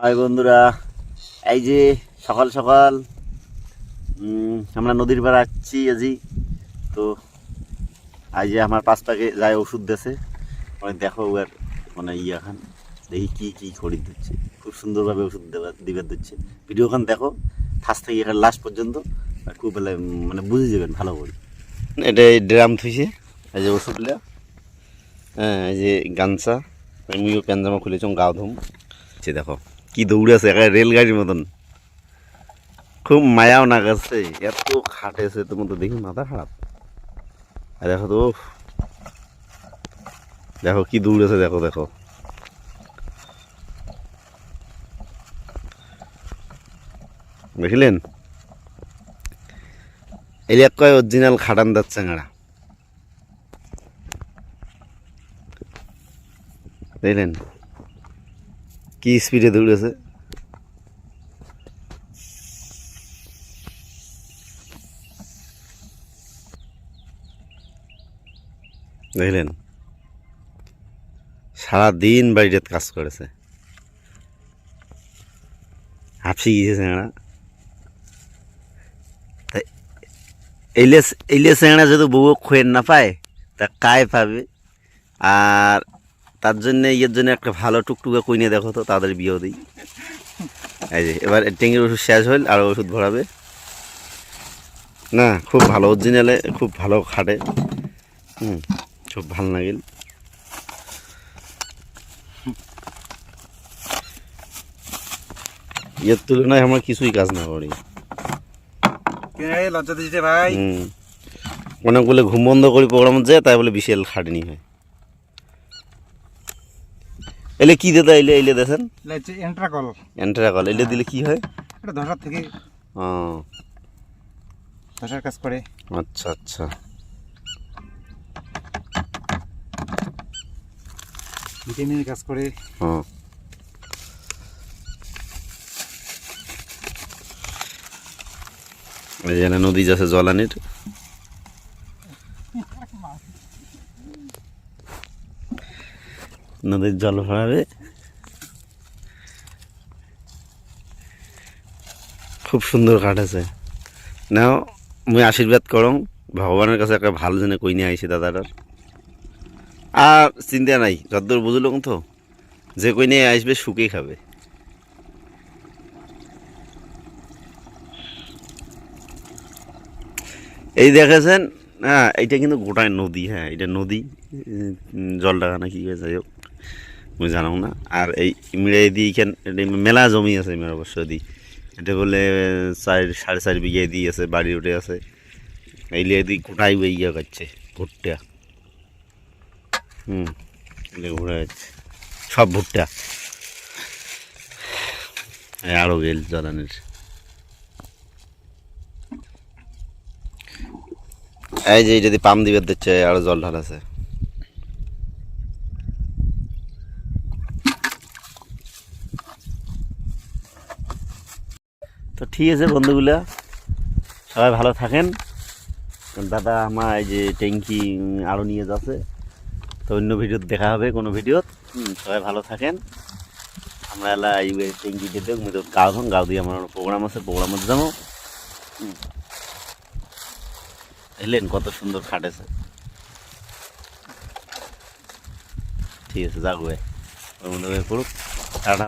High বন্ধুরা, এই যে সকাল সকাল আমরা নদীর পাড়ে আসছি আজি। তো আজ যে আমার পাঁচ প্যাকে যায় ওষুধ দেছে মানে দেখো ওর মানে ইয়ে খান, দেখি কী কী খরিদ দিচ্ছে। খুব সুন্দরভাবে ওষুধ দেওয়া দিবার দিচ্ছে। ভিডিওখান দেখো, ফার্স্ট থেকে এখানে লাস্ট পর্যন্ত। খুব বেলা মানে বুঝে যাবেন ভালো করে। এটা এই ড্রাম থুইছে, এই যে ওষুধগুলো হ্যাঁ এই যে গামছা। আমিও প্যান জামা খুলেছি গাও ধুম। দেখো। কি দৌড়ে আছে? একা রেলগাড়ির মতন। খুব মায়াও না গেছে এত খাটেছে তোমার তো দেখি মাথা খারাপ। আর দেখো তো দেখো কি দৌড়েছে দেখো দেখো। বুঝলেন এক কয় অরিজিনাল খাটান যাচ্ছে গাড়া দেখলেন? কি স্পিডে দৌড়েছে? দেখলেন, সারাদিন বাড়িতে কাজ করেছে। হাফসি গিয়েছে সেঁড়া এইলে এইলে সেঁড়া যদি বউ খোয়েন না পায়, তা কায় পাবে? আর তার জন্য ইয়ের জন্য একটা ভালো টুকটুকা কইনে দেখো তো তাদের বিয়েও দিই। এই যে এবার টেঙ্গির ওষুধ শেষ হইল আর ওষুধ ভরাবে। না খুব ভালো অরিজিনালে খুব ভালো খাটে। হুম খুব ভালো লাগিল ইয়ের তুলনায় আমরা কিছুই কাজ না করি। লজ্জা দিচ্ছে ভাই? হুম। অনেক বলে ঘুম বন্ধ করি প্রোগ্রাম যায় তাই বলে বিশাল খাটনি হয়। এলে কি দিতে এলে এলে দেখেন। এন্ট্রাকল কল এলে দিলে কি হয়? এটা ধসার থেকে ও। ধসার কাজ করে। আচ্ছা আচ্ছা। ভিটামিনের কাজ করে। ও। এই যে নদী যাচ্ছে জলানির। নদীর জল ভরাবে। খুব সুন্দর কাঠ আছে। নাও, মুই আশীর্বাদ করং, ভগবানের কাছে একটা ভালো জনে কই নিয়ে আইছি দাদাটার। আর চিন্তা নাই, যদ্দূর বুঝলো তো, যে কই নিয়ে আসবে শুকেই খাবে। এই দেখেছেন হ্যাঁ এইটা কিন্তু গোটায় নদী হ্যাঁ এটা নদী জলডাকা না কি যাই হোক। আমি জানাও না। আর এই মিড়াই দিয়ে এখান এটা মেলা জমি আছে মেয়ের অবশ্য দি এটা বলে চার, সাড়ে চার বিঘে দিয়ে আছে, বাড়ি উঠে আছে। এই লিয়ে দিয়ে গোটাই ইয়ে করছে ভুট্টা। হুম এটা ঘুরে যাচ্ছে সব ভুট্টা। আরও গেল জলানের এই যে যদি পাম দিবে দিচ্ছে, আরও জল ঢালাছে তো ঠিক আছে বন্ধুগুলা। সবাই ভালো থাকেন। দাদা আমার এই যে ট্যাঙ্কি আরও নিয়ে যাচ্ছে। তো অন্য ভিডিওত দেখা হবে কোনো ভিডিওত। হুম, সবাই ভালো থাকেন। আমরা এলা এই ট্যাঙ্কি দিতে আমি তো গাও ধন গাও দিয়ে আমার প্রোগ্রাম আছে প্রোগ্রামত যাব। এলেন কত সুন্দর খাটেছে ঠিক আছে যাগো ওর মধ্যে পড়ুক।